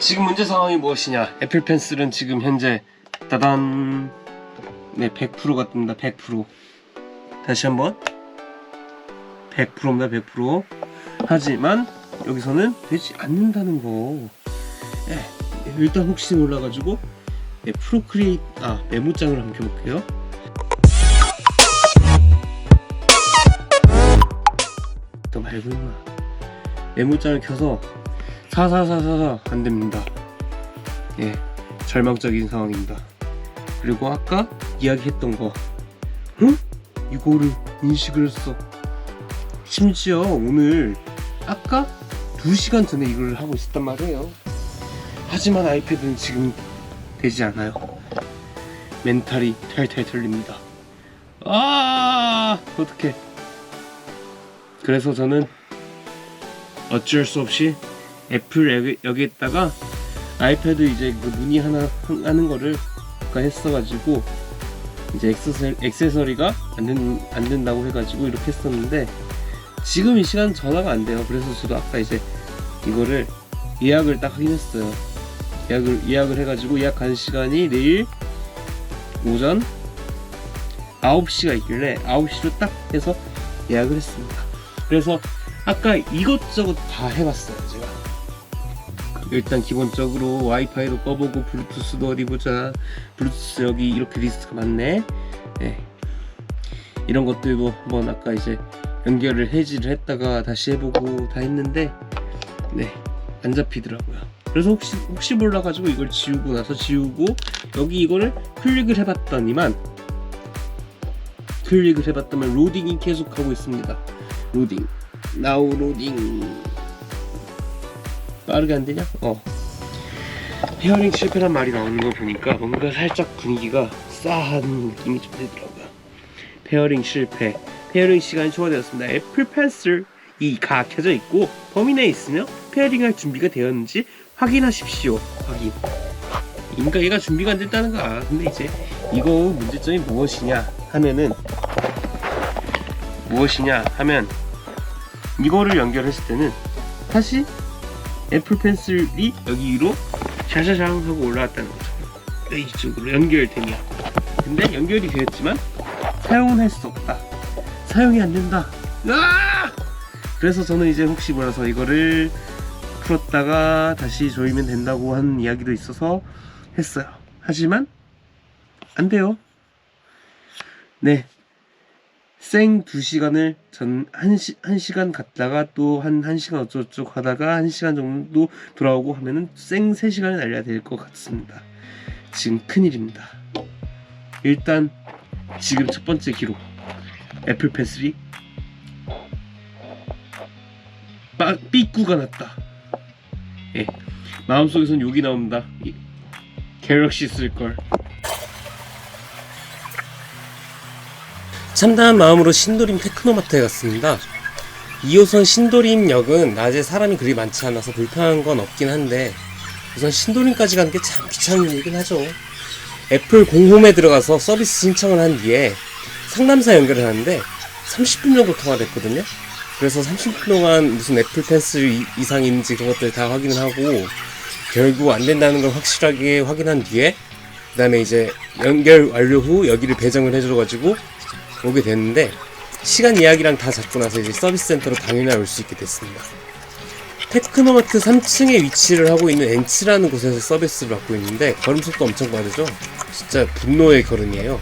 지금 문제 상황이 무엇이냐? 애플 펜슬은 지금 현재 따단 네 100%가 뜹니다. 100% 다시 한번 100%입니다. 100% 하지만 여기서는 되지 않는다는 거. 예, 일단 혹시 몰라가지고 네, 프로크리에이트 아 메모장을 한번 켜볼게요. 또 말고 임마 메모장을 켜서 사사사사사 안 됩니다. 예, 절망적인 상황입니다. 그리고 아까 이야기했던 거, 응? 이거를 인식을 했어. 심지어 오늘 아까 2시간 전에 이걸 하고 있었단 말이에요. 하지만 아이패드는 지금 되지 않아요. 멘탈이 탈탈 털립니다. 아, 어떡해. 그래서 저는 어쩔 수 없이 애플 여기, 여기에다가 아이패드 이제 그 무늬 하나 하는 거를 아까 했어가지고 이제 액세서, 액세서리 가 안, 된, 안 된다고 해가지고 이렇게 했었는데 지금 이 시간 전화가 안 돼요. 그래서 저도 아까 이제 이거를 예약을 딱 하긴 했어요. 예약을 예약을 해가지고 예약한 시간이 내일 오전 9시가 있길래 9시로 딱 해서 예약을 했습니다. 그래서 아까 이것저것 다 해봤어요 제가 일단 기본적으로 와이파이도 꺼보고 블루투스도 어디 보자. 블루투스 여기 이렇게 리스트가 많네. 네. 이런 것들도 한번 아까 이제 연결을 해지를 했다가 다시 해보고 다 했는데 네. 안 잡히더라고요. 그래서 혹시 혹시 몰라가지고 이걸 지우고 나서 지우고 여기 이거를 클릭을 해봤더니만 클릭을 해봤더니 로딩이 계속 하고 있습니다. 로딩. 나우 로딩 빠르게 안 되냐? 어. 페어링 실패란 말이 나오는 거 보니까 뭔가 살짝 분위기가 싸한 느낌이 좀 들더라고요. 페어링 실패. 페어링 시간이 초과되었습니다. 애플 펜슬 이가 켜져 있고 범위 내에 있으며 페어링할 준비가 되었는지 확인하십시오. 확인. 그러니까 얘가 준비가 안 됐다는 거야. 근데 이제 이거 문제점이 무엇이냐 하면은 무엇이냐 하면 이거를 연결했을 때는 다시 애플 펜슬이 여기로 샤샤샹 하고 올라왔다는 거죠. 이쪽으로 연결되냐. 근데 연결이 되었지만 사용은 할 수 없다. 사용이 안 된다. 아! 그래서 저는 이제 혹시 몰라서 이거를 풀었다가 다시 조이면 된다고 하는 이야기도 있어서 했어요. 하지만 안 돼요. 네, 생 2시간을 전 1시, 1시간 갔다가 또 한 1시간 어쩌고저쩌고 하다가 1시간 정도 돌아오고 하면은 생 3시간이 날려야 될 것 같습니다. 지금 큰일입니다. 일단 지금 첫 번째 기록 애플 펜슬이 빠, 삐꾸가 났다. 예. 마음속에선 욕이 나옵니다. 이, 갤럭시 쓸걸. 참담한 마음으로 신도림 테크노마트에 갔습니다. 2호선 신도림역은 낮에 사람이 그리 많지 않아서 불편한 건 없긴 한데 우선 신도림까지 가는 게 참 귀찮은 일이긴 하죠. 애플 공홈에 들어가서 서비스 신청을 한 뒤에 상담사 연결을 하는데 30분 정도 통화를 했거든요. 그래서 30분 동안 무슨 애플 펜슬 이- 이상인지 그런 것들 다 확인을 하고 결국 안 된다는 걸 확실하게 확인한 뒤에 그 다음에 이제 연결 완료 후 여기를 배정을 해줘가지고 오게 됐는데 시간 이야기랑 다 잡고 나서 이제 서비스 센터로 당일날 올 수 있게 됐습니다. 테크노마트 3층에 위치를 하고 있는 엔치라는 곳에서 서비스를 받고 있는데 걸음 속도 엄청 빠르죠? 진짜 분노의 걸음이에요.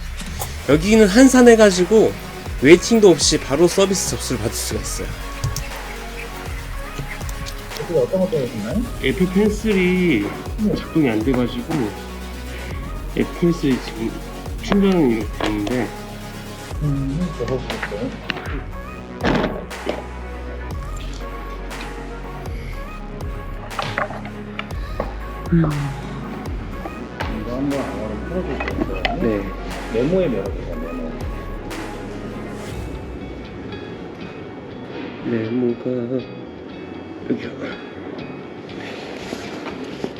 여기는 한산해가지고 웨이팅도 없이 바로 서비스 접수를 받을 수가 있어요. 어떤 것 때문에 있나요? 애플 펜슬이 작동이 안 돼가지고 애플 펜슬이 지금 충전이 이렇게 됐는데 음, 저거 보셨어요? 이거 한번 알아서 풀어줄 수 있어요? 네 메모에 메모되죠, 메모. 네모가 여기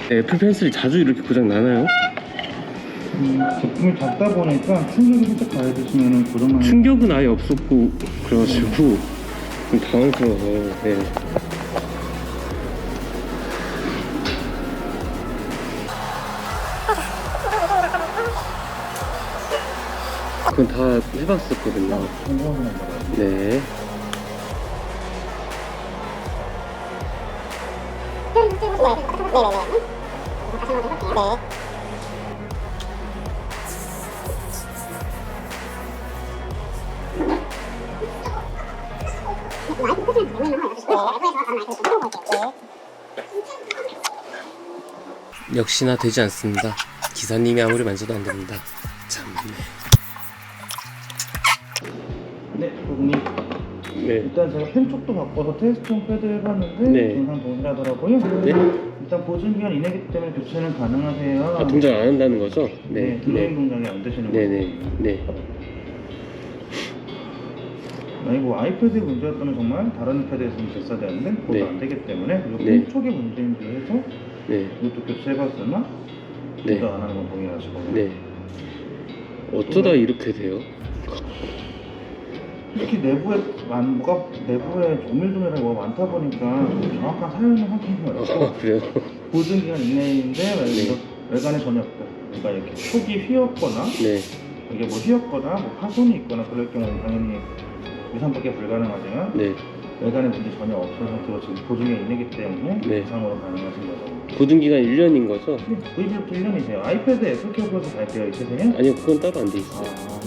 네, 애플 펜슬이 자주 이렇게 고장 나나요? 제품을 잡다 보니까 충격이 살짝 가야 되시면 고정만 충격은 아예 없었고 그래가지고 좀 당황스러워서 네. 그건 다 해봤었거든요. 충격은 네 네네네. 네. 역시나 되지 않습니다. 기사님이 아무리 만져도 안 됩니다. 참. 네, 고객님. 네. 일단 제가 펜 쪽도 바꿔서 테스트용 패드 해봤는데 네. 증상 동일하더라고요. 네? 일단 보증 기간 이내기 때문에 교체는 가능하세요. 아, 동작 안 한다는 거죠? 네, 네. 네. 동작이 안 되시는 네, 거예요. 네. 네. 아니 뭐 아이패드의 문제였다면 정말 다른 패드에서는 됐어야 되는데 그것도 네. 안 되기 때문에 그리고 네. 펜 쪽의 문제인지 해서 네. 이것도 교체해봤으나 네. 동작 안 하는 건 동일하시고 네. 어쩌다 이렇게 돼요? 특히 내부에 만- 뭐가 내부에 조밀조밀한 뭐가 많다 보니까 정확한 사연을 확인이 어렵고 아, 그래요? 보증 기간 이내인데 네. 외관에 전혀 없고 그러니까 이렇게 촉이 휘었거나 네. 이게 뭐 휘었거나 뭐 파손이 있거나 그럴 경우는 당연히 유산밖에 불가능하지만 네. 외관에 문제 전혀 없어서 상태로 지금 보증에 있기 때문에 네. 이상으로 가능하신 거죠. 보증기간 1년인 거죠? 네, 구입부터 1년이세요. 아이패드 애플케어플러스 가입되어 있으세요? 아니요, 그건 따로 안 돼 있어요. 아,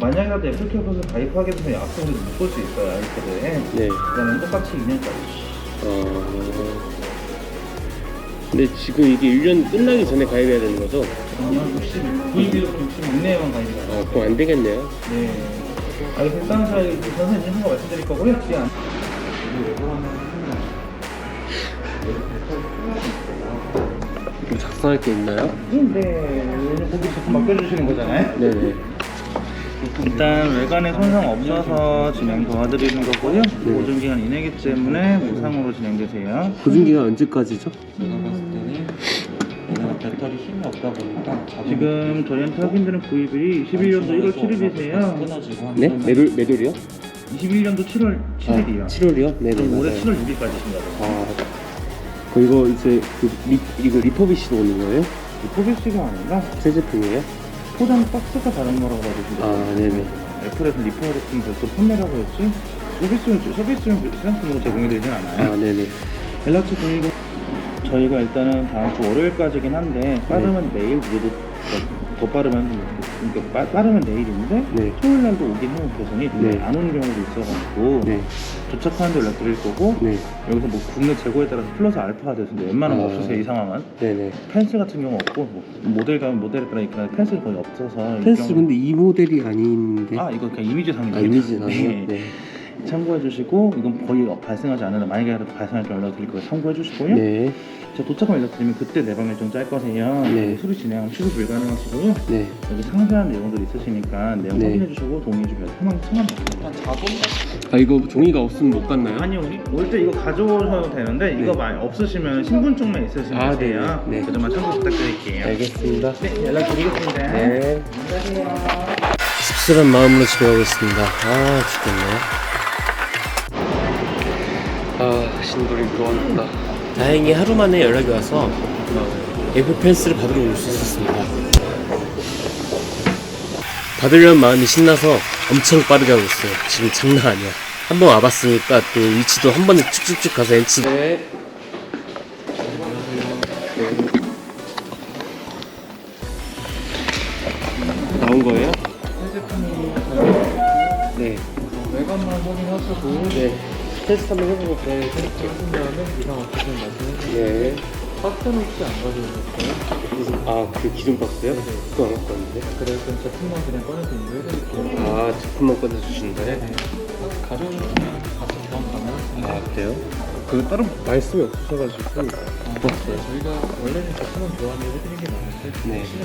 만약이라도 애플케어플러스 가입하게 되면 약속을 못볼수 있어요 아이패드에. 네. 그러면 똑같이 2년까지. 어... 근데 지금 이게 1년 끝나기 전에 가입해야 되는 거죠? 2년 60, 구입비로 66내에만 가입이 아, 가요. 그럼 안 되겠네요. 네. 아, 이거 일단 저희 선생님 한거 말씀드릴 거고요. 뒤에 안. 뭐 작성할 게 있나요? 네. 거기 제품 맡겨주시는 거잖아요. 네네. 일단 외관에 손상 없어서 진행 도와드리는 거고요. 보증기간 이내기 때문에 무상으로 진행되세요. 보증기간 언제까지죠? 제가 봤을 때는 배터리 힘이 없다 보니까 지금 저희한테 확인되는 구입일이 21년도 1월 7일이세요. 끊어지고 네? 매돌, 매돌이요? 21년도 7월 7일이요. 아, 7월이요? 네네. 그럼 올해 맞아요. 7월 6일까지신가요? 아, 그 이거 이제 그 리, 이거 리퍼비시로 오는 거예요? 포비스가 아니라 새 제품이에요? 포장 박스가 다른 거라고 돼요. 아, 네네. 애플에서 리퍼 제품 별도 판매라고 했지 서비스용 서비스용 상품으로 제공해드리진 않아요. 아, 네네. 갤럭시 V20 저희가 일단은 다음 주 월요일까지긴 한데 빠르면 내일 모두 더 빠르면 그러니까 빠, 빠르면 내일인데 네. 토요일 날도 오긴 해요 배송이 근데 네. 안 오는 경우도 있어가지고 네. 도착하는 데 연락 드릴 거고 네. 여기서 뭐 국내 재고에 따라서 플러스 알파가 돼서인데 웬만하면 아. 없으세요 이 상황은 네네. 펜스 같은 경우 없고 뭐 모델 가면 모델에 따라 있거나 펜스는 거의 없어서 이 펜스 경우- 근데 이 모델이 아닌데. 아 이거 그냥 이미지상이죠 아, 이미지 나요? 네. 네. 참고해 주시고 이건 거의 발생하지 않는다 만약에라도 발생할 줄 연락드릴 거예요 참고해 주시고요 네. 자 도착하면 연락드리면 그때 내방 일정 짤 거세요. 네. 수리 진행하면 취소 불가능하시고요. 네. 여기 상세한 내용들 있으시니까 내용 네. 확인해 주시고 동의해 주면 천만 천만 받습니다. 자동 아, 이거 종이가 없으면 못 갔나요? 아니요, 우리 올때 이거 가져오셔도 되는데 이거 네. 많이 없으시면 신분증만 있으시면 아, 되세요. 네, 네. 그 점만 참고 부탁드릴게요. 알겠습니다. 네, 연락드리겠습니다. 네. 안녕하세요. 씁쓸한 마음으로 집에 가고 있습니다. 아, 죽겠네. 아, 신돌이 들어왔다. 다행히 하루 만에 연락이 와서 애플 펜스를 받으러 올 수 있었습니다. 받으려는 마음이 신나서 엄청 빠르게 하고 있어요. 지금 장난 아니야. 한 번 와봤으니까 또 위치도 한 번에 쭉쭉쭉 가서 엔치. 네. 나온 거예요? 네. 외관만 확인하시고 네. 테스트 한번 해보고. 네. 하신 다음에 이상 없으시면 말씀해 주세요. 네. 박스는 혹시 안 가져오셨어요? 무슨, 아, 그 기존 박스요? 그거 안 갖고 왔는데. 그래서 제품만 그냥 꺼내서 인도해드릴게요. 아, 제품만 꺼내 주신다요? 가져오시면 같이 교환 가능하십니다. 아, 그래요? 그거 따로 말씀이 없으셔가지고. 네, 저희가 원래는 제품은 교환을 해드리는 게 맞는데 네. 혹시나.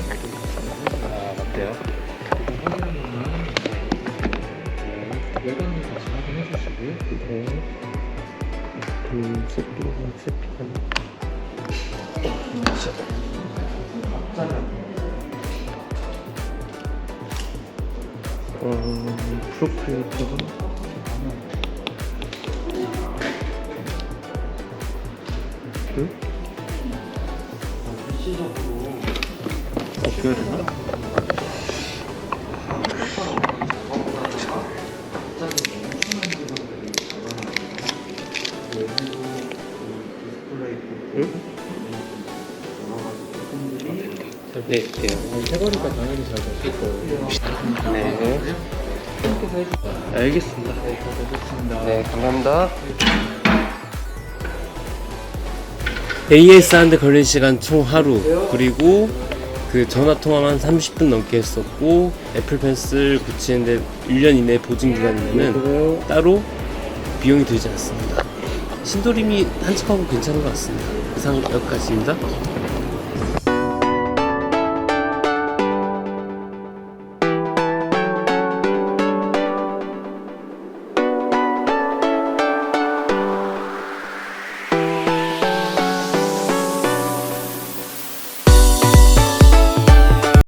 아, 맞대요? 확인한 것 음, 세피가, 세피가. 어, 프로프레이터가. 응? 어떻게 해야 되나? 네, 네. 해버리니까 당연히 잘 됐을 거예요. 네. 알겠습니다. 네, 잘 됐습니다. 네, 감사합니다. AS 하는데 걸린 시간 총 하루 그리고 그 전화 통화만 30분 넘게 했었고 애플 펜슬 붙이는데 1년 이내 보증 기간이면은 따로 비용이 들지 않습니다. 신도림이 한척하고 괜찮은 것 같습니다. 이상 여기까지입니다.